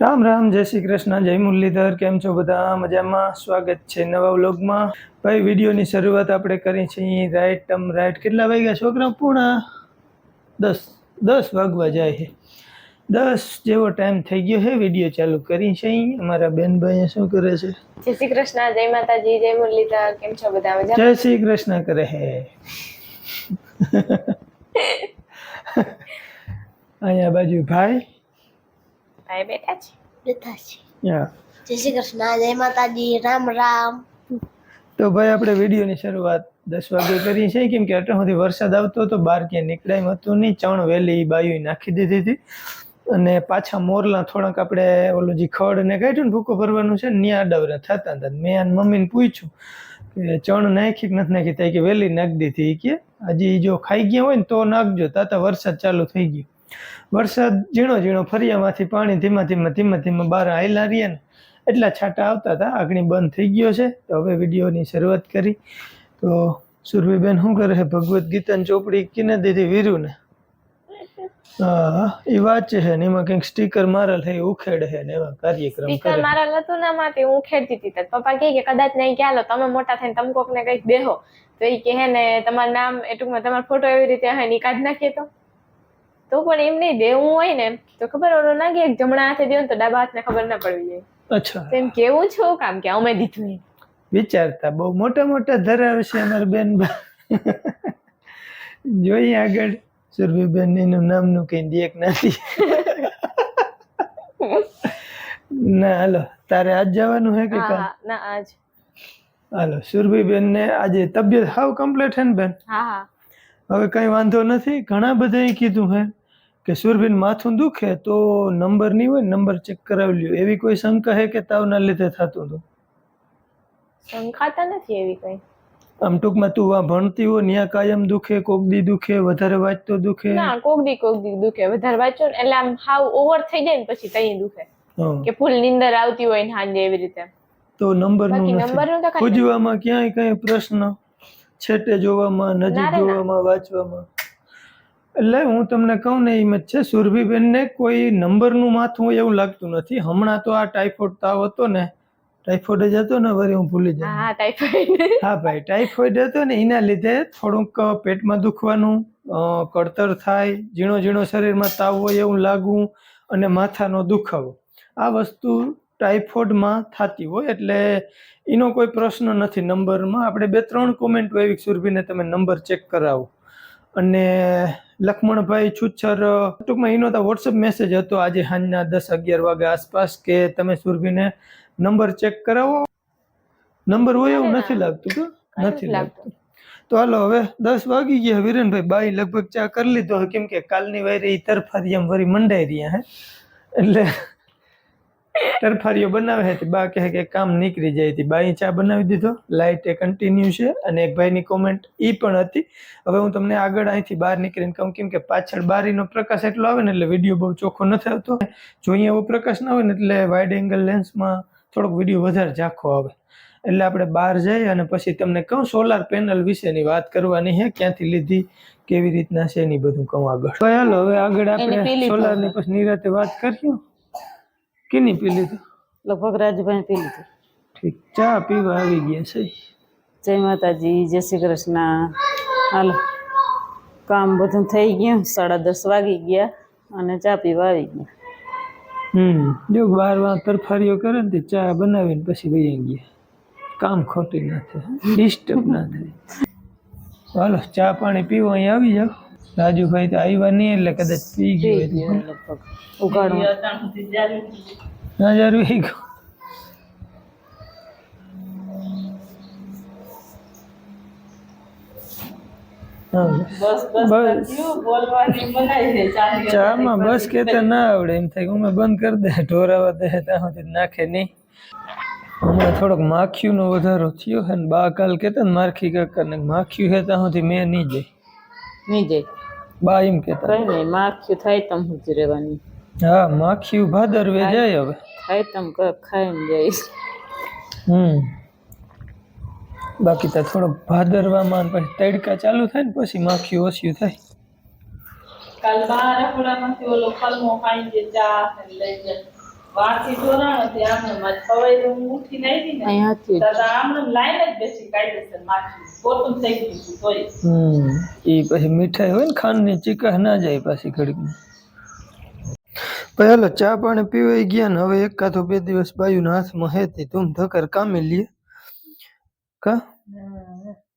રામ રામ જય શ્રી કૃષ્ણ જય મુરલીધર કેમ છો બધા? મજામાં? સ્વાગત છે નવા વ્લોગમાં. ભાઈ વિડીયોની શરૂઆત આપણે કરી છે રાઈટ ટમ રાઈટ કેટલા વાગ્યા છોકરા? પૂણા? દસ દસ વાગવા જાય છે. દસ જેવો ટાઈમ થઈ ગયો છે. વીડિયો ચાલુ કરી છે. અમારા બેનભાઈ શું કરે છે? જય શ્રી કૃષ્ણ જય માતાજી જય મુરલીધર. કેમ છો બધા? મજા જય શ્રી કૃષ્ણ કરે હે અહીંયા બાજુ ભાઈ ભાઈ બેઠા છે. બેઠા છે. જય શ્રી કૃષ્ણ જય માતાજી રામ રામ. તો ભાઈ આપણે વિડીયોની શરૂઆત દસ વાગે કરી છે. કેમ કે સુધી વરસાદ આવતો હતો બહાર ક્યાંય નીકળાય હતું નહીં. ચણ વેલી બાયું નાખી દીધી હતી. અને પાછા મોરલા થોડાક આપણે ઓલું જે ખડ ને કાઢ્યું ને ભૂકો ભરવાનું છે ને ત્યાં અડાવરા થતા હતા. મેં આને મમ્મીને પૂછ્યું કે ચણ નાખી કે નથી નાખી? ત્યાં કે વેલી નાખી દીધી. કે હજી જો ખાઈ ગયા હોય ને તો નાખજો. તાતા વરસાદ ચાલુ થઈ ગયો. વરસાદ ઝીણો ઝીણો ફરિયામાંથી પાણી ધીમા ધીમા ધીમા ધીમા બહાર આવેલા રહ્યા ને એટલા છાંટા આવતા હતા. આગળ બંધ થઈ ગયો છે. તો હવે વિડીયોની શરૂઆત કરી. તો સુરભીબેન શું કરે છે? ભગવદ્ ગીતાની ચોપડી કિને દીધી વીરુને. હા, એ વાંચે છે ને. એમાં કંઈક સ્ટીકર મારેલ છે ઉખેડ છે ને એવા કાર્યક્રમ સ્ટીકર મારેલ હતું ને માટે હું ખેડતી હતી. પપ્પા કહે કે કદાચ નહીં કે હાલો, તમે મોટા થઈને તમે કોક ને કંઈક દેહો. તો એ કહે ને, તમારું નામ એ તમારો ફોટો એવી રીતે હે ની કાઢ નાખીએ તો. તો પણ એમ નહીં દેવું હોય ને તો ખબર ઓલો ના કે એક જમણા હાથે દેવું તો ડાબા હાથને ખબર ના પડવી જોઈએ. અચ્છા. એમ કેવું છું? કામ કે અમે દીધું એમ. વિચારતા બહુ મોટા મોટા ધરાવે છે અમારા બેન જોઈએ આગળ. સુરભીબેન એનું નામનું કઈ દેખ નથી. ના હાલો તારે આજ જવાનું હે કે હા ના આજ. હાલો સુરભીબેન ને આજે તબિયત હાવ કમ્પ્લીટ છે ને બેન? હા હા. હવે કઈ વાંધો નથી? ઘણા બધાએ કીધું હે. કે સુરભીન માથું દુખે તો નંબર નહીં હોય નંબર ચેક કરાવી લ્યો. એવી કોઈ શંકા હે કે તાવના લીધે થતું હતું? શંકાતા નથી એવી કઈ? આમ ટૂંકમાં તું આ ભણતી હો ન્યા કાયમ દુખે કોક દી દુખે વધારે વાંચતો દુખે. ના કોક દી કોક દી દુખે. વધારે વાંચો ને એટલે આમ હાવ ઓવર થઈ જાય ને પછી તઈ દુખે. કે ફૂલ નીંદર આવતી હોય ને હાંજે એવી રીતે. તો નંબરનું નથી. તો ક્યાંય કઈ પ્રશ્ન. છેટે જોવામાં નજીક જોવામાં વાંચવામાં. એટલે હું તમને કહું ને એમ જ છે સુરભીબેનને કોઈ નંબરનું માથું હોય એવું લાગતું નથી. હમણાં તો આ ટાઈફોઈડ તાવ હતો ને ટાઇફોઇડ જ હતો ને વળી હું ભૂલી જાઉં. હા ટાઈફોઈડ હા ભાઈ ટાઇફોઇડ હતો ને એના લીધે થોડુંક પેટમાં દુખવાનું કળતર થાય ઝીણો ઝીણો શરીરમાં તાવ હોય એવું લાગવું અને માથાનો દુખાવો. આ વસ્તુ ટાઇફોઇડમાં થતી હોય એટલે એનો કોઈ પ્રશ્ન નથી નંબરમાં. આપણે બે ત્રણ કોમેન્ટ એવી સુરભીને તમે નંબર ચેક કરાવો. અને લક્ષ્મણભાઈ છુચ્છર ટૂંકમાં એનો તો વોટ્સઅપ મેસેજ હતો આજે સાંજના દસ અગિયાર વાગે આસપાસ કે તમે સુરભીને નંબર ચેક કરાવો. નંબર હોય એવું નથી લાગતું કે નથી લાગતું. તો હાલો હવે દસ વાગી ગયા વિરેનભાઈ. બાઈ લગભગ ચા કરી લીધો. કેમ કે કાલની વાયરે ઈ તરફારિયામ વરી મંડાઈ રહ્યા હે. એટલે તરફારીઓ બનાવે છે. બા કહે કે કામ નીકળી જાય હતી બાઈ ચા બનાવી દીધો. લાઇટ એ કન્ટિન્યુ છે અને એક ભાઈની કોમેન્ટ ઈ પણ હતી. હવે હું તમને આગળ અહીંથી બહાર નીકળીને કહું કેમ કે પાછળ બારીનો પ્રકાશ એટલો આવે ને એટલે વીડિયો બહુ ચોખ્ખો નથી આવતો. જોઈએ એવો પ્રકાશ ના હોય ને એટલે વાઇડ એંગલ લેન્સમાં થોડોક વીડિયો વધારે ઝાંખો આવે. એટલે આપણે બહાર જઈએ અને પછી તમને કહું સોલાર પેનલ વિશેની વાત કરવાની છે ક્યાંથી લીધી કેવી રીતના છે એની બધું કહું આગળ. ચાલો હવે આગળ આપણે. સોલારની પછી નિરાતે વાત કરીશું કેની પી લીધું? લગભગ રાજભાઈ પી લીધું. ઠીક ચા પીવા આવી ગયા છે. જય માતાજી જય શ્રી કૃષ્ણ. હાલો કામ બધું થઈ ગયું સાડા દસ વાગી ગયા અને ચા પીવા આવી ગયા. હમ જો બાર વાર તરફારીઓ કરે ને તે ચા બનાવીને પછી વહી ગયા. કામ ખોટી ના થાય ડિસ્ટર્બ ના થાય. હાલો ચા પાણી પીવો અહીં આવી જાઓ. રાજુભાઈ તો આવ્યા નહીં એટલે કદાચ પી ગયો પી હોય ગયા તો. લગભગ ઉગાડવા ના જારું એ ગયો. હા, બસ ચામાં બસ કેતા ના આવડે. એમ થાય કે અમે બંધ કરી દે ઢોરાવા દે ત્યાં સુધી નાખે નહીં. હમણાં થોડોક માખીનો વધારો થયો છે ને બા કાલ કેતા ને મારખી કાકા ને માખ્યું છે ત્યાં સુધી મેં નહીં જાય નહીં જાય બા એમ કેતા કઈ નહીં માખ્યું થાય તમ જ રહેવાની. હા માખીયું ભાદરવે જાય હવે. થાય તમ ક- ખાઈને જઈશ હમ. બાકી તો થોડોક ભાદરવામાં પછી તડકા ચાલુ થાય ને પછી માખીયું ઓછું થાય. કાલ રખડામાંથી ઓલો કલમો ખાઈ જે ચા લઈ જાય વાંચી જોરાણો તે આમને મારે ખવાઈ હું ઉઠીને આવી ને અહીં આમને લાઈન જ બેસી કાયદેસર માખી પોતું થઈ ગયું હતું તોય. એ પછી મીઠાઈ હોય ને ખાંડની ચીકાશ ના જાય પાછી ઘડીકમાં. પહેલો ચા પાણી પીવાઈ ગયા ને હવે એક કાતો બે દિવસ બાયુના હાથમાં હેતી તું ધકર કામી લઈએ કા?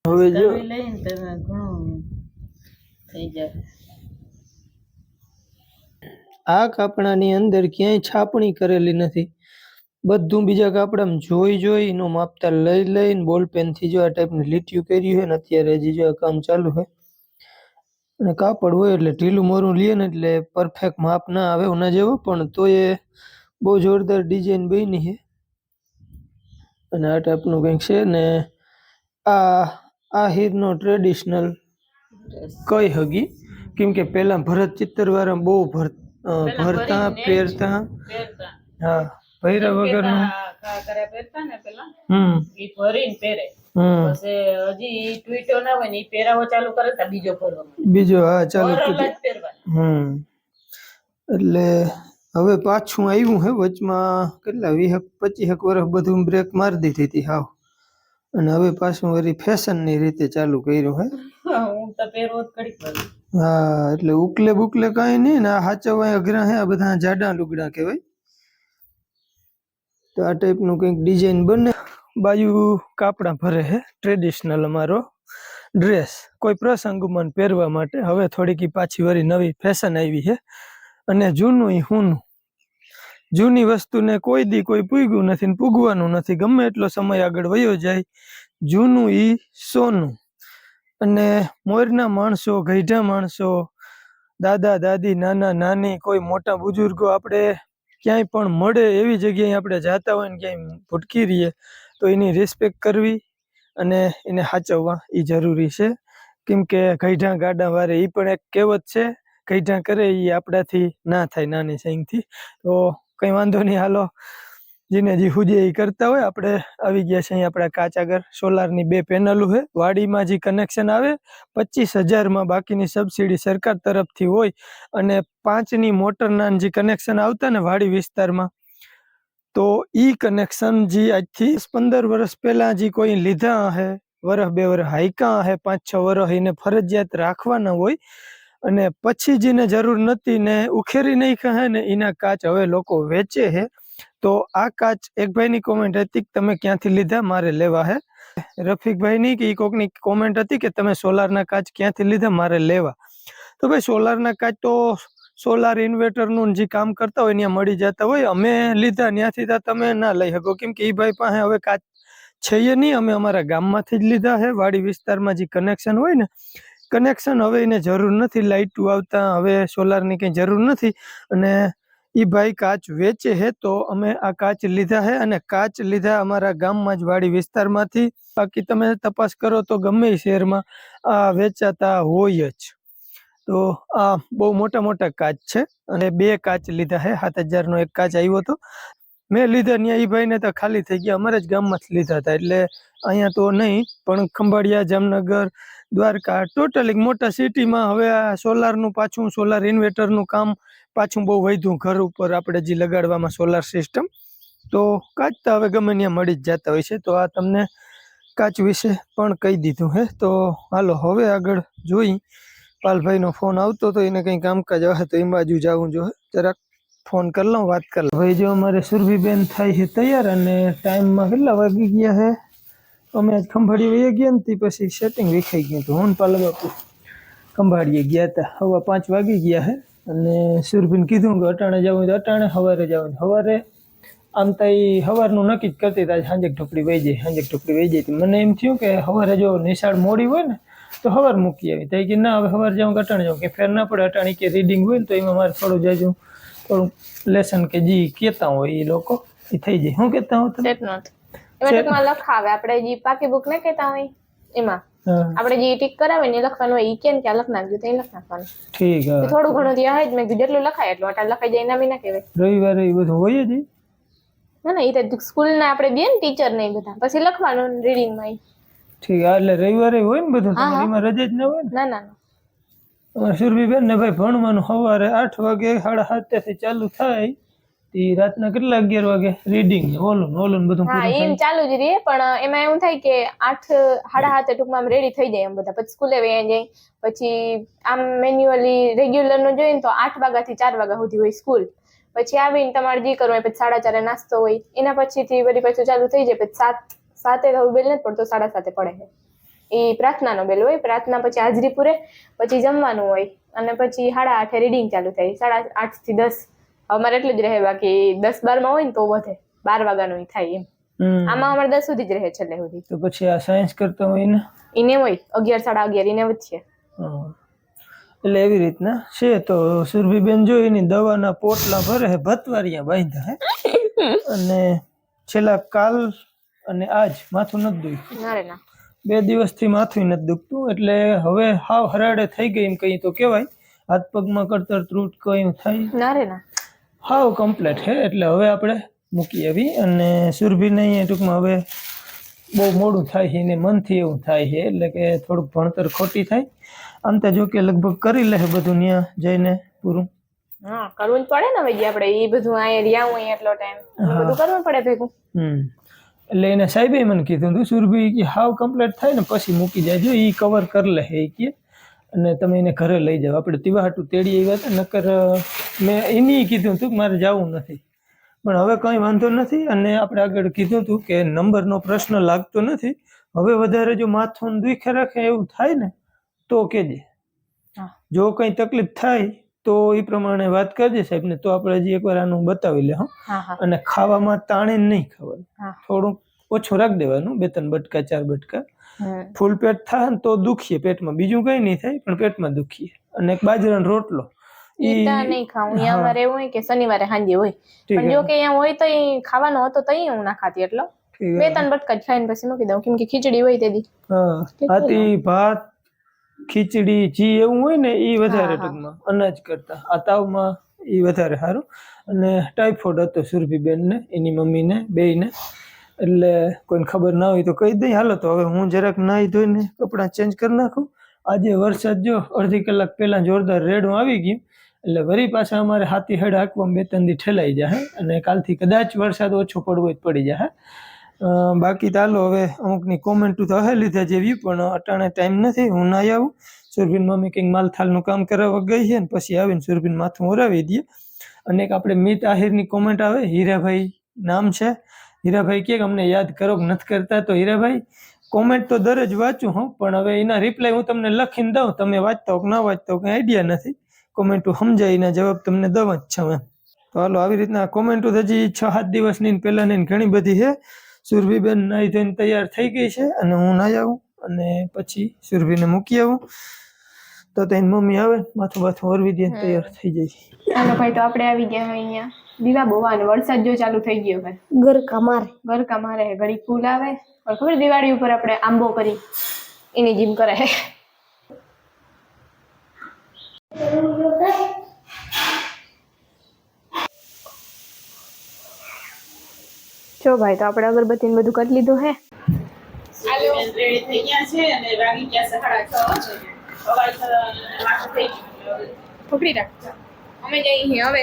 હવે જો. લઈને તમે ઘણું થઈ જાય આ કાપડાની અંદર ક્યાંય છાપણી કરેલી નથી. બધું બીજા કાપડામાં જોઈ જોઈને માપતા લઈ લઈને બોલ પેનથી જો આ ટાઈપની લીટીઓ કર્યું હોય ને અત્યારે હજી જો આ કામ ચાલુ હોય. અને કાપડ હોય એટલે ઢીલું મોરું લઈએ ને એટલે પરફેક્ટ માપ ના આવે ઓના જેવો પણ તો એ બહુ જોરદાર ડિઝાઇન બની છે. અને આ ટાઈપનું કંઈક છે ને આ આ હીરનો ટ્રેડિશનલ કઈ હગી? કેમ કે પહેલાં ભરત ચિત્તરવાળા બહુ ભર અ, ભરતા પહેરતા. હા ભૈરા વગરનું. કાકરા પહેરતા ને પેલા? હમ. એ ભરીને પહેરે. પછી હજી ટ્વીટો ના હોય ને ઈ પહેરાવો ચાલુ કરે તો બીજો હા ચાલુ હમ. એટલે હવે પાછું આવ્યું હે વચમાં કેટલા વીસ પચીસ વર્ષ બધું બ્રેક મારી દીધી હતી હાવ. અને હવે પાછું વળી ફેશનની રીતે ચાલુ કર્યું હે. હું તો પહેરવો જ. હા, એટલે ઉકલે બુકલે કઈ નહીં ને, આ હાચવવા અઘરા હે, આ બધા જાડા લુગડા કહેવાય. તો આ ટાઈપનું કંઈક ડિઝાઇન બને. બાજુ કાપડા ભરે હે ટ્રેડિશનલ અમારો ડ્રેસ કોઈ પ્રસંગમાં પહેરવા માટે, હવે થોડીક પાછી વળી નવી ફેશન આવી છે અને જૂનું એ હુંનું. જૂની વસ્તુને કોઈ દી કોઈ પૂગ્યું નથી ને પૂગવાનું નથી, ગમે એટલો સમય આગળ વયો જાય, જૂનું ઈ સોનું. અને મોરના માણસો, ગઈઢા માણસો, દાદા, દાદી, નાના, નાની, કોઈ મોટા બુજુર્ગો આપણે ક્યાંય પણ મળે એવી જગ્યાએ આપણે જાતા હોય ને ક્યાંય ભટકી રહીએ, તો એની રિસ્પેક્ટ કરવી અને એને સાચવવા એ જરૂરી છે. કેમ કે ગઈઢા ગાડા વારે એ પણ એક કહેવત છે, ગઈઢા કરે એ આપણાથી ના થાય નાની સાઈનથી તો કંઈ વાંધો નહીં, હાલો. જેને જે હુજે એ કરતા હોય, આપણે આવી ગયા છે અહીં આપણા કાચ આગળ સોલારની બે પેનલો છે. વાડીમાં જે કનેક્શન આવે, પચીસ હજારમાં બાકીની સબસિડી સરકાર તરફથી હોય અને પાંચની મોટરના જે કનેક્શન આવતા ને વાડી વિસ્તારમાં, તો ઈ કનેક્શન જે આજથી પંદર વર્ષ પહેલા જે કોઈ લીધા હે, વરહ બે વરહ હાઈકા હે, પાંચ છ વરસ એને ફરજિયાત રાખવાના હોય અને પછી જેને જરૂર નથી ને ઉખેરી નહીં કહે ને એના કાચ હવે લોકો વેચે છે તો આ કાચ એક ભાઈની કોમેન્ટ હતી કે તમે ક્યાંથી લીધા? મારે લેવા હે. રફીકભાઈની કે એ કોકની કોમેન્ટ હતી કે તમે સોલારના કાચ ક્યાંથી લીધા? મારે લેવા. તો ભાઈ સોલારના કાચ તો સોલાર ઇન્વર્ટરનું જે કામ કરતા હોય, ત્યાં મળી જતા હોય. અમે લીધા, ત્યાંથી તો તમે ના લઈ શકો. કેમ કે એ ભાઈ પાસે હવે કાચ છે નહીં. અમે અમારા ગામમાંથી જ લીધા છે વાડી વિસ્તારમાં જે કનેક્શન હોય ને કનેક્શન હવે એને જરૂર નથી. લાઇટું આવતા, હવે સોલારની કંઈ જરૂર નથી. અને એ ભાઈ કાચ વેચે છે તો અમે આ કાચ લીધા હે અને કાચ લીધા અમારા ગામમાં જ વાડી વિસ્તારમાંથી. બાકી તમે તપાસ કરો તો ગમે શહેરમાં આ વેચાતા હોય જ. તો આ બહુ મોટા મોટા કાચ છે અને બે કાચ લીધા હે સાત હજારનો એક કાચ આવ્યો હતો. મેં લીધા ત્યાં એ ભાઈને તો ખાલી થઈ ગયા, અમારા જ ગામમાં જ લીધા હતા. એટલે અહીંયા તો નહીં, પણ ખંભાળિયા, જામનગર, દ્વારકા, ટોટલી મોટા સિટીમાં હવે આ સોલારનું પાછું સોલાર ઇન્વર્ટરનું કામ પાછું બહુ વધ્યું ઘર ઉપર આપણે જે લગાડવામાં સોલાર સિસ્ટમ તો કાચ તો હવે ગમે ત્યાં મળી જ જતા હોય છે. તો આ તમને કાચ વિશે પણ કહી દીધું હે. તો હાલો, હવે આગળ જોઈ. પાલભાઈનો ફોન આવતો તો એને કંઈ કામકાજ આવે તો એ બાજુ જવું જો જરાક ફોન કરી લઉં, વાત કરી લઉં. ભાઈ જો અમારે સુરભીબેન થાય છે તૈયાર અને ટાઈમમાં કેટલા વાગી ગયા છે અમે આજ ખંભાળી વહી ગયા ને પછી સેટિંગ વિખાઈ ગયું હતું. હું પાલ બાપુ ખંભાળીએ ગયા હતા. હવા પાંચ વાગી ગયા છે અને સુરભીને કીધું કે અટાણે જવું તો અટાણે સવારે જવું સવારે આમ તો એ સવારનું નક્કી જ કરતી હતી સાંજે ઢોકળી વહી જાય, સાંજે ઢોકળી વહી જાય. મને એમ થયું કે સવારે જો નિશાળ મોડી હોય ને, તો સવાર મૂકી આવી. તો કે ના, હવે સવારે જાઉં કે અટાણે જાઉં. કે ફેર ના પડે, અટાણી કે રીડિંગ હોય ને, તો એમાં મારે થોડું જાજુ થોડું લેસન કે જે કહેતા હોય એ લોકો એ થઈ જાય. શું કહેતા હું તમે લખાવે. આપણે જે પાકી બુક ને કહેતા હોય, એમાં. હા આપણે જે ટીક કરાવે ને લખવાનું હોય ઈ કેમ ત્યાં લખ નાખજો તો લખ નાખવાનું ઠીક હા. થોડું ઘણું ત્યાં હોય મેં કીધું જેટલું લખાય એટલું આટલા લખાઈ જાય એના બી કહેવાય. રવિવારે એ બધું હોય જ ના ના એ તો સ્કૂલના આપણે દઈએ ને ટીચર ને બધા. પછી લખવાનું રીડિંગમાં માં ઠીક એટલે રવિવારે હોય ને બધું એમાં રજા જ ના હોય ના? ના ના સુરભીબેન ને ભાઈ ભણવાનું સવારે આઠ વાગે સાડા સાતથી ચાલુ થાય. તે રાતના કેટલા અગિયાર વાગે? રીડિંગ ઓલું ઓલું બધું હા એમ ચાલુ જ રહે પણ એમાં એવું થાય કે આઠ સાડા હાથે ટૂંકમાં રેડી થઈ જાય એમ બધા. પછી સ્કૂલે વયા જાય. પછી આમ મેન્યુઅલી રેગ્યુલરનું જોઈએ તો આઠ વાગ્યાથી ચાર વાગ્યા સુધી હોય સ્કૂલ પછી આવીને તમારે જે કરવું હોય પછી સાડા ચારે નાસ્તો હોય. એના પછીથી વળી પાછું ચાલુ થઈ જાય પછી સાત સાતે તો બેલ નથી પડતો સાડા સાતે પડે છે. એ પ્રાર્થનાનો બેલ હોય પ્રાર્થના પછી હાજરી પૂરે પછી જમવાનું હોય. અને પછી સાડા આઠે રીડિંગ ચાલુ થાય. સાડા આઠથી દસ અમારે એટલું જ રહે બાકી દસ બારમાં હોય ને તો વધે. બાર વાગ્યાનું થાય એમ. આમાં અમારે દસ સુધી જ રહે છેલ્લે સુધી. તો પછી આ સાયન્સ કરતા હોય ને? એને હોય અગિયાર સાડા અગિયાર એને વધશે એટલે એવી રીતના છે તો સુરભીબેન જો એની દવાના પોટલા ભરે ભતવારિયા બાંધ્યા હે? અને છેલ્લા કાલ અને આજ માથું નથી દુખ્યું. ના બે દિવસથી માથું નથી દુખતું એટલે હવે હાવ હરાડે થઈ ગઈ એમ કઈ તો કહેવાય. હાથ પગમાં કરતર ત્રુટ કઈ થાય? ના રે ના. હાવ કમ્પ્લેટ છે એટલે હવે આપણે મૂકી આવી અને સુરભીને અહીંયા ટૂંકમાં હવે બહુ મોડું થાય છે એને મનથી એવું થાય છે એટલે કે થોડુંક ભણતર ખોટી થાય. આમ તો જો કે લગભગ કરી લે બધું ત્યાં જઈને પૂરું. હા કરવું જ પડે ને ભાઈ આપણે એ બધું અહીંયા રહ્યા હું એટલો ટાઈમ બધું કરવું પડે ભેગું. હમ. એટલે એને સાહેબે મને કીધું હતું સુરભી કે હાવ કમ્પ્લીટ થાય ને પછી મૂકી જાય. જો એ કવર કરી લે એ કે. અને તમે એને ઘરે લઈ જાઓ. આપણે તિવાહાટું તેડી આવ્યા હતા નકર મેં એની કીધું હતું કે મારે જવું નથી. પણ હવે કંઈ વાંધો નથી અને આપણે આગળ કીધું હતું કે નંબરનો પ્રશ્ન લાગતો નથી. હવે વધારે જો માથું દુખે રાખે એવું થાય ને તો કહેજે. જો કંઈ તકલીફ થાય તો એ પ્રમાણે વાત કરજે સાહેબને તો આપણે હજી એકવાર આનું બતાવી લે અને ખાવામાં તાણે નહીં ખાવાનું. થોડુંક ઓછું રાખી દેવાનું બે ત્રણ બટકા ચાર બટકા. ફૂલ પેટ થાય ને તો દુખીએ પેટમાં. બીજું કઈ નહીં થાય પણ પેટમાં દુખીએ. અને એક બાજરાનો રોટલો. નહીં ખાવું અહીંયા અમારે એવું હોય કે શનિવારે સાંજે હોય. પણ જો કે અહીંયા હોય તો ખાવાનો હતો તો હું ના ખાતી એટલો. બે ત્રણ બટકા જ ખાઈને પછી મૂકી દઉં. કેમ કે ખીચડી હોય તેથી હા. આથી ભાત ખીચડી જી એવું હોય ને એ વધારે. ટૂંકમાં. અનાજ કરતા. આ તાવમાં એ વધારે સારું. અને ટાઈફોઇડ હતો સુરભીબેનને એની મમ્મીને બેયને. એટલે કોઈને ખબર ના હોય તો કહી દઈ. હાલો, તો હવે હું જરાક નાહી ધોઈને કપડાં ચેન્જ કરી નાખું. આજે વરસાદ જો અડધી કલાક પહેલાં જોરદાર રેડું આવી ગયું. એટલે વરી પાછા અમારે હાથી હેડ હાંકવામાં બે ત્રણ દી ઠેલાઈ જાય અને કાલથી કદાચ વરસાદ ઓછો પડવો જ પડી જાય બાકી હાલો, હવે અમુકની કોમેન્ટ તો હે લીધા જેવી, પણ અટાણે ટાઈમ નથી. હું ના આવું. સુરભીન મમ્મી કંઈક માલથાલનું કામ કરાવવા ગઈ છે ને પછી આવીને સુરભીન માથું ઓરાવી દઈએ અને એક આપણે મિત આહિરની કોમેન્ટ આવે, હીરાભાઈ નામ છે? હીરાભાઈ કે અમને યાદ કરો નથી કરતા, તો હીરાભાઈ કોમેન્ટ તો દરજ વાંચું હું, પણ હવે એના રિપ્લાય હું તમને લખીને દઉં. તમે વાંચતા કે ના વાંચતા કંઈ આઈડિયા નથી. કોમેન્ટો સમજાવીને જવાબ તમને દઉં જ છે મેં તો હાલો, આવી રીતના કોમેન્ટો હજી છ સાત દિવસની પહેલાંની ઘણી બધી છે. સુરભીબેન નાહી ધોઈને તૈયાર થઈ ગઈ છે, અને હું નાહી આવું, અને પછી સુરભીને મૂકી આવું. તો તેની મમ્મી આવે માથું બાથું ઓરવી દે તૈયાર થઈ જાય. ચાલો ભાઈ તો આપણે આવી ગયા હવે અહીંયા. દીવા બહુ આવે વરસાદ જો ચાલુ થઈ ગયો ભાઈ ઘર કમારે ગરકા મારે ઘડી ફૂલ આવે. પણ ખબર દિવાળી ઉપર આપણે આંબો કરી એની જીમ કરે જો ભાઈ તો આપણે અગરબત્તી ને બધું કરી લીધું હે. રેડી થઈ ગયા છે અને વાગી ગયા સાડા છ પકડી રાખ. અમે જઈ છીએ હવે.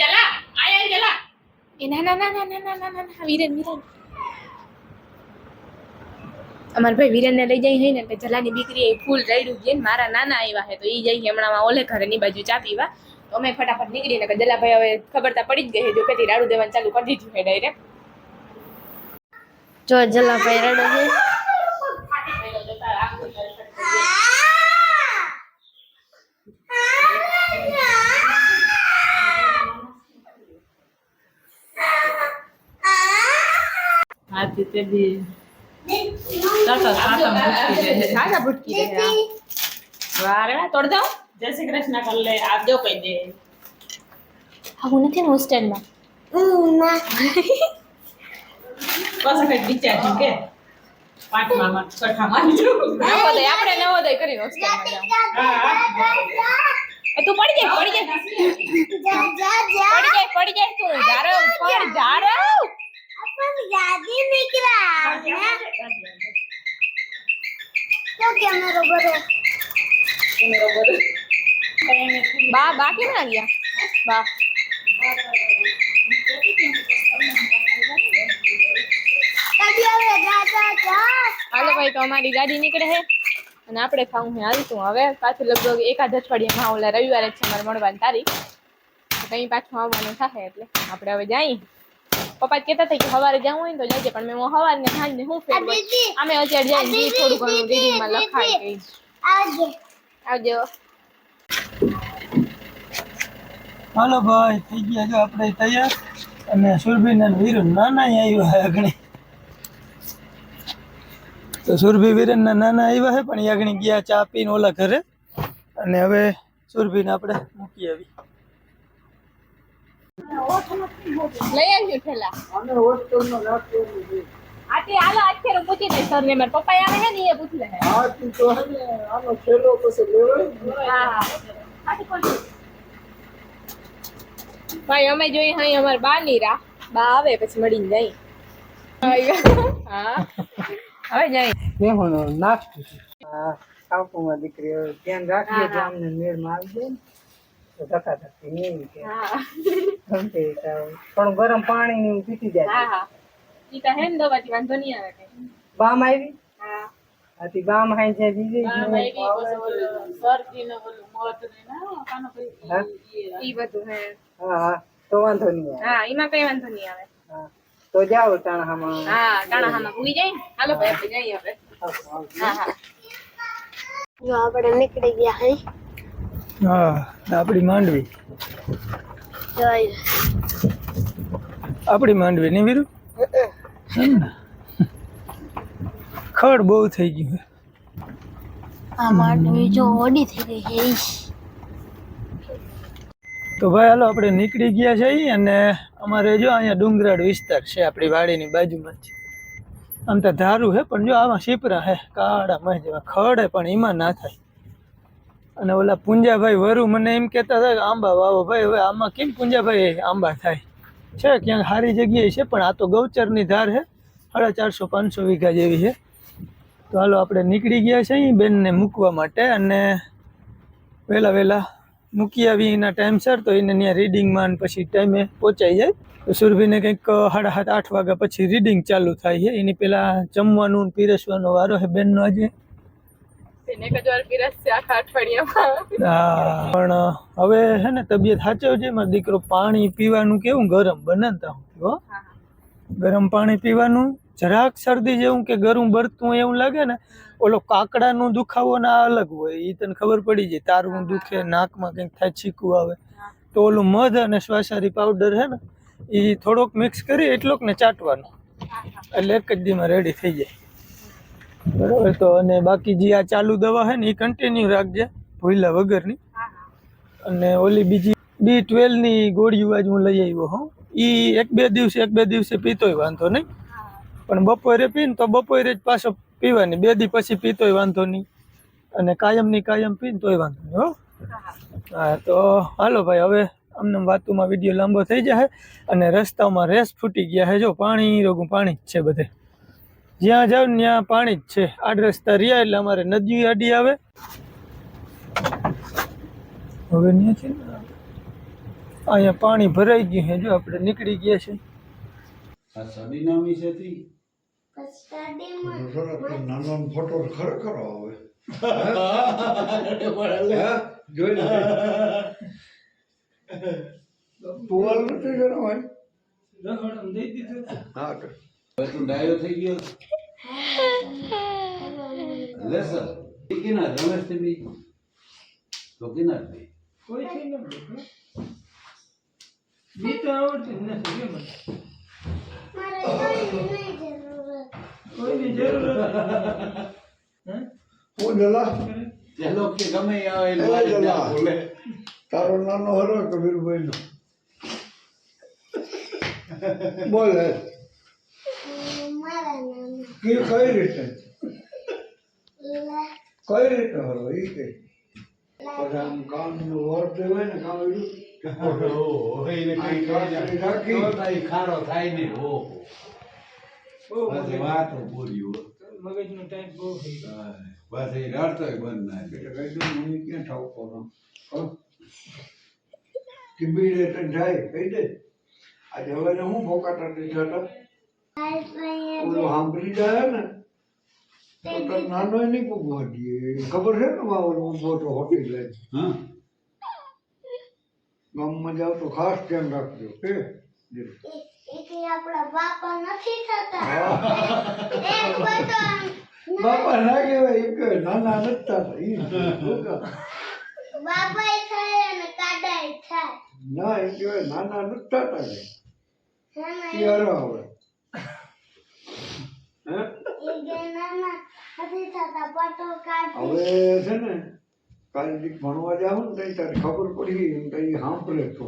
જલા, આયા જલા. એ ના ના ના ના ના ના ના ના વિરેન વિરેન. અમાર ભાઈ વિરેન ને લઈ જાય છે ને જલાની દીકરી એ ફૂલ રડ્યું છે ને, મારા નાના આવ્યા હે, તો એ જઈ હમણાં ઓલે ઘરે ની બાજુ ચા પીવા. તો અમે ફટાફટ નીકળીને કે જલાભાઈ હવે ખબર તા પડી જ ગઈ જો કેથી રાડું દેવાનું ચાલુ કરી દીધું છે ડાયરેક્ટ જો જલાભાઈ રડે છે. હાથી તે બી છે સાજા ભૂટકી દે વારે તોડ દઉં. જય શ્રી કૃષ્ણ કર લે દો કઈ દે. આવું નથી ને હોસ્ટેલમાં બસ કઈ વિચાર છે કે. પાંચમા માં છઠ્ઠા માં નવોદય આપણે નવોદય કરી હોસ્ટેલમાં જાવ એ તું પડી જાય પડી જાય. પડી જાય પડી જાય તું. જારો પણ જારો. दिख रहा है तो कैमरा रोबोट कैमरा रोबोट बा बा क्यों आ गया बा હાલો ભાઈ તો અમારી ગાડી નીકળે છે અને આપણે ખાવું હે આવીશું હવે પાછું લગભગ એકાદ અઠવાડિયામાં ઓલા રવિવારે છે મારે મળવાની તારીખ તો કંઈ પાછું આવવાનું થશે એટલે આપણે હવે જઈએ પપ્પા કહેતા હતા કે સવારે જવું હોય ને તો જજે પણ મેં હું સવાર ને સાંજ ને શું ફેર અમે અત્યારે જઈને જી થોડું ઘણું રીડિંગમાં લખાઈ ગઈ આવજે. આવજો. હાલો ભાઈ થઈ ગયા જો આપણે તૈયાર. અને સુરભી ને વીરુ નાના આવ્યા હે અગણી. તો સુરભી વીરન ના નાના આવ્યા હે પણ એ અગણી ગયા ચા પીને ઓલા ઘરે. અને હવે સુરભીને આપણે મૂકી આવી. લઈ આવ્યું ઠેલા આતે હાલો અત્યારે પૂછી દઈશ સરને મારા પપ્પા આવે છે ને એ પૂછી લે હા ભાઈ અમે જોઈએ અહીં અમાર બા ની રાહ બા આવે પછી મળીને જઈ હા હવે જઈ બેહોનો નાસ્તો છે આ કાપુમાં દીકરી હવે ધ્યાન રાખજે તો અમને મેળમાં આવી જાય ને તો ધક્કા ધક્કી નહીં કે હા. ગમતે થોડું ગરમ પાણી ને પીતી જાય. હા ઈ તો હે ને દવાથી વાંધો નહીં આવે કઈ. બામ આવી? હા. આથી બામ હાઈ જાય બીજી હા? ઈ બધું હે. હા હા. તો વાંધો નહીં આવે. હા એમાં કઈ વાંધો નહીં આવે. હા. તો જાઓ ટાણામાં હા ટાણા હામાં ભૂલી જાય ને? હાલો ભાઈ આપણે જઈએ હવે. હા હા. જો આપણે નીકળી ગયા હઈ હા આપણી માંડવી. આપણી માંડવી નહીં વીરુ? ખડ બહુ થઈ ગયું છે. આ માંડવી જો ઓડી થઈ ગઈ તો ભાઈ હાલો આપણે નીકળી ગયા છે અને અમારે જો અહીંયા ડુંગરાળ વિસ્તાર છે આપણી વાડીની બાજુમાં જ. આમ તો ધારું છે પણ જો આમાં શીપરા છે કાળા મય જેવા ખડે પણ એમાં ના થાય. અને ઓલા પૂંજાભાઈ વરુ મને એમ કહેતા હતા કે, આંબા વાવો ભાઈ, હવે આમાં કેમ પૂંજાભાઈ આંબા થાય? છે, ક્યાંક સારી જગ્યાએ છે, પણ આ તો ગૌચરની ધાર છે, સાડા ચારસો, પાંચસો વીઘા જેવી છે. તો હાલો આપણે નીકળી ગયા છે અહીં બેનને મૂકવા માટે અને વહેલા વહેલા મૂકી આવી એના ટાઈમસર તો એને ત્યાં રીડિંગમાં પછી ટાઈમે પહોંચાઈ જાય. તો સુરભીને કંઈક સાડા સાત, આઠ વાગ્યા પછી રીડિંગ ચાલુ થાય છે. એની પહેલાં જમવાનું પીરસવાનો વારો છે બેનનો આજે. તેને એક પીરસશે આખા અઠવાડિયામાં. હા પણ હવે છે ને તબિયત સાચવજે મારો દીકરો પાણી પીવાનું કેવું ગરમ બનાવતા હું. હો ગરમ પાણી પીવાનું જરાક શરદી જેવું કે ગરમ બરતું એવું લાગે ને ઓલો કાકડાનું દુખાવો ના અલગ હોય એ તને ખબર પડી જાય તારું દુખે નાકમાં કંઈક થાય છીકું આવે. તો ઓલું મધ અને શ્વાસારી પાવડર છે ને એ થોડોક મિક્સ કરી એટલોક ને ચાટવાનો. એટલે એક જ દીમાં રેડી થઈ જાય. બરાબર, તો અને બાકી જે આ ચાલુ દવા છે ને એ કન્ટિન્યુ રાખજે, ભૂલ્યા વગરની. અને ઓલી બીજી બી ટ્વેલ્વની ગોળીઓ આજ હું લઈ આવ્યો હું. એ એક બે દિવસે, એક બે દિવસે પીતોય વાંધો નહીં. પણ બપોરે પીને તો બપોરે જ પાછો પીવાની, બે દી પછી પીતોય વાંધો નહીં. અને કાયમની કાયમ પીને તોય વાંધો નહીં, હો. હા, તો હાલો ભાઈ, હવે અમને વાતુમાં વીડિયો લાંબો થઈ જાય અને રસ્તામાં રેસ ફૂટી ગયા છે. જો, પાણી રોગું પાણી જ છે બધે. જ્યાં જાવ ત્યાં પાણી જ છે. આડ રસ્તા રહ્યા એટલે અમારે નદી અડી આવે. હવે છે ને અહીંયા પાણી ભરાઈ ગયું છે. જો આપણે નીકળી ગયા છે. આ સડી નામી છે તી. નાનો ફોટો ખરેખર આવે જોઈ લે ટુવાલ નથી જણા હા તો હવે તું ડાયો થઈ ગયો. લે સર કિના રમેશથી બી. તો કિના બી. કોઈ છે ને બી તો આવડતી જ નથી કેમ મને? કોઈની જરૂર હે? હું જલા ચાલો કે ગમે એ આવે એટલે એલા મારી જલા. ના બોલે. તારો નાનો હરો કબીરભાઈ નો બોલે મારા નામ કે કઈ રીતે? કઈ રીતે હરો એ કે. પછી આમ કામનું વર્ક દેવાય ને કામ એનું. ખારો થાય ને બહુ વાતો પૂરી હો. મગજનો ટાઈમ બહુ બસ એ રડતોય બંધ ના એટલે કહી દઉં મને ક્યાં ઠાવકો કે બીડે તો જાય કહી દે. આજે હવે હું દીધા હતા ઓલો સાંભળી જાય ને તો તને નાનો નહીં પૂગવા દઈએ ખબર છે ને માં ઓલો ઊભો તો હોટી લે હા ગામમાં જાવ તો ખાસ ધ્યાન રાખજો કે આપણા બાપા નથી થતા એક બધો બાપા ના કહેવાય એક નાના નતા હતા ઈ શું કામ? બાપા થાય અને કાડાય થાય ના એમ કહેવાય નાના નતા હતા કે હે ને ઈ હારા હવે હે એ કે નાના નથી થતા પટો કાઢી હવે છે ને કાલે ભણવા જાવ ને તઈ તારે ખબર પડી ગઈ કઈ સાંભળે તો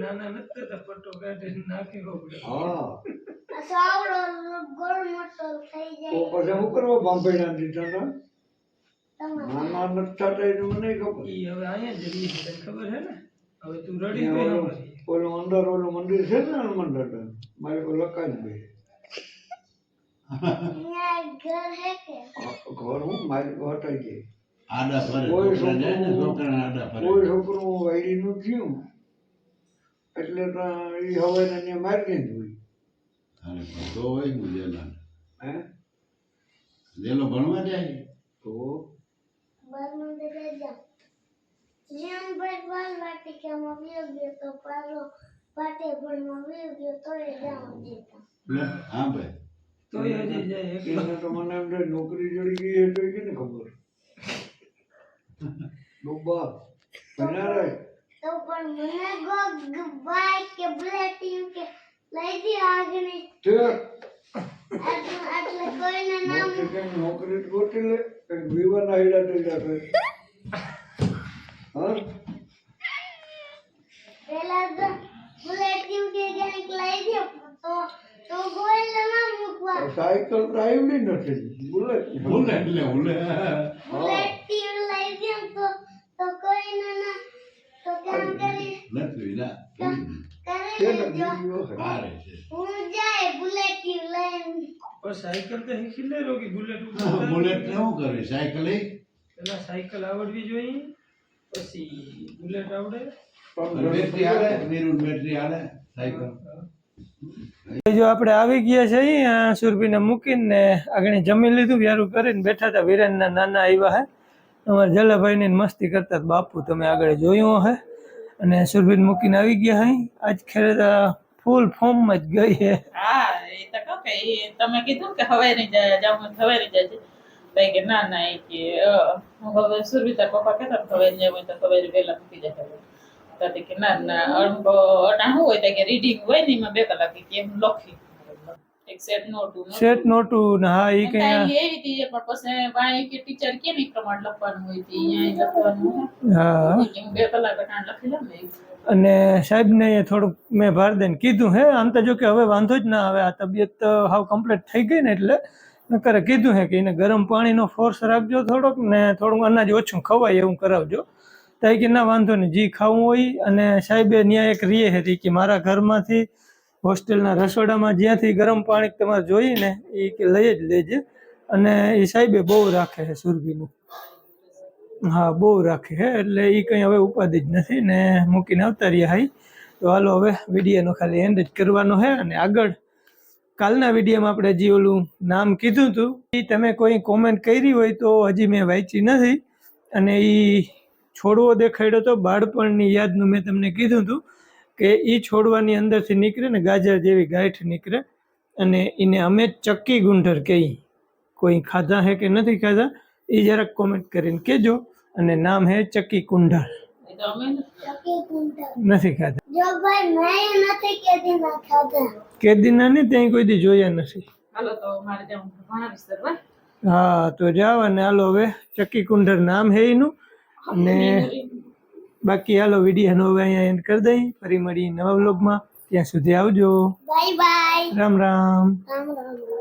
નાના નથી પટ્ટો કાઢીને નાખી તો પછી શું કરવા બાંભેડા દીધા હતા? નાના નતા હતા મને ખબર. ઈ હવે અહીંયા જ તને ખબર છે ને? હવે તું રડી ત્યાં ઓલું અંદર ઓલું મંદિર છે ને હનુમાન દાદા મારે કોઈ લખાય ઘર હે કે? ઘર હું? મારી હટાઈ ગઈ. આડા ફરે કોઈ છોકરા જાય ને છોકરું- છોકરાને આડા ફરે. કોઈ છોકરું વાયડી નું થયું. એટલે તો એ હવે એને મારી દીધું અરે પણ હોય ને જેલા હે? જેલો ભણવા જાય? તો? હા ભાઈ. મને એમ નોકરી જડી ગઈ એ કે ને ખબર? ડોબા ભણ્યા તો પણ મને ગો બાઈક કે બુલેટ કે લઈ દે આગળ. તે એટલે કોઈને નામ નોકરી ગોતી લે કઈ વિવાના હેડા થઈ જાય હા? પેલા તો બુલેટ એવું કે ક્યાંક લઈ દે તો તો કોઈને નામ મૂકવા. સાયકલ તો આવી નથી બુલેટ ભૂલે એટલે ભૂલે બુલેટ ટીવ લઈ દે તો તો કોઈને ના તો કામ કરી. નથી ના. તો શીખી લે બુલેટ બુલેટ ને કરે? પેલા આવડવી જોઈએ પછી બુલેટ આવડે. Battery battery cycle? જો આપણે આવી ગયા છે અહીંયા સુરભીને મૂકીને આગળ જમી લીધું વ્યારું કરીને બેઠા હતા વિરેનના નાના આવ્યા હે. અમારા જલાભાઈને મસ્તી કરતા બાપુ તમે આગળ જોયું હે. અને સુરભીને મૂકીને આવી ગયા હે આજ ખેર ફૂલ ફોર્મમાં જ ગઈ હે. હા, એ તો કહો કે તમે કીધું કે હવે નહીં જાય જાવ નહીં જાય ભાઈ કે ના ના એ કે હું હવે સુરભિતા પપ્પા કહેતા ને હવાઈ જાય હોય તો હવે વહેલા મૂકી જાય તો કે ના ના અણકો અટાણ હોય તો કે રીડિંગ હોય ને એમાં બે કલાક કે એમ લખી. સેટ નોટું સેટ નોટું ને હા એ કઈ એ રીતે પણ પછી વાંહે કે ટીચર કે પ્રમાણે લખવાનું હોય તે અહીંયા લખવાનું. હા. બે કલાક અટાણ લખી ને અને સાહેબને થોડુંક મેં ભાર દઈને કીધું હે આમ તો જો કે હવે વાંધો જ ના આવે આ તબિયત તો હાવ કમ્પ્લીટ થઈ ગઈ ને એટલે નકરે કીધું હે કે એને ગરમ પાણીનો ફોર્સ રાખજો થોડોક ને થોડું અનાજ ઓછું ખવાય એવું કરાવજો. તો એ કે ના વાંધો નહીં જી ખાવું હોય. અને સાહેબે ત્યાં એક રીએ હતી કે મારા ઘરમાંથી હોસ્ટેલના રસોડામાં જ્યાંથી ગરમ પાણી તમારે જોઈએ ને એ લઈ જ લેજે. અને એ સાહેબે બહુ રાખે છે સુરભીનું. હા, બહુ રાખે હે એટલે એ કંઈ હવે ઉપાધિ જ નથી ને મૂકીને આવતા રહ્યા હાઈ. તો હાલો હવે વિડીયોનો ખાલી એન્ડ જ કરવાનો છે અને આગળ કાલના વિડીયોમાં આપણે જે ઓલું નામ કીધું હતું, એ તમે કોઈ કોમેન્ટ કરી હોય તો હજી મેં વાંચી નથી. અને એ છોડવો દેખાડ્યો તો બાળપણની યાદનું મેં તમને કીધું હતું. કે એ છોડવાની અંદરથી નીકળે ને ગાજર જેવી ગાંઠ નીકળે અને એને અમે ચક્કી ગુંઠર કહી કોઈ ખાધા હે કે નથી ખાધા એ જરાક કોમેન્ટ કરીને કહેજો અને નામ હે ચક્કી કુંઢળ નથી ખાધા. ના કેદીના નહીં ત્યાં કોઈ દી જોયા નથી. હા તો જાવ અને હાલો હવે ચક્કી કુંઢર નામ હે એનું અને બાકી હાલો વિડીયોનો હવે અહીંયા એન્ડ કરી દઈ. ફરી મળી નવા વ્લોગમાં ત્યાં સુધી આવજો. Bye bye Ram Ram. Ram Ram.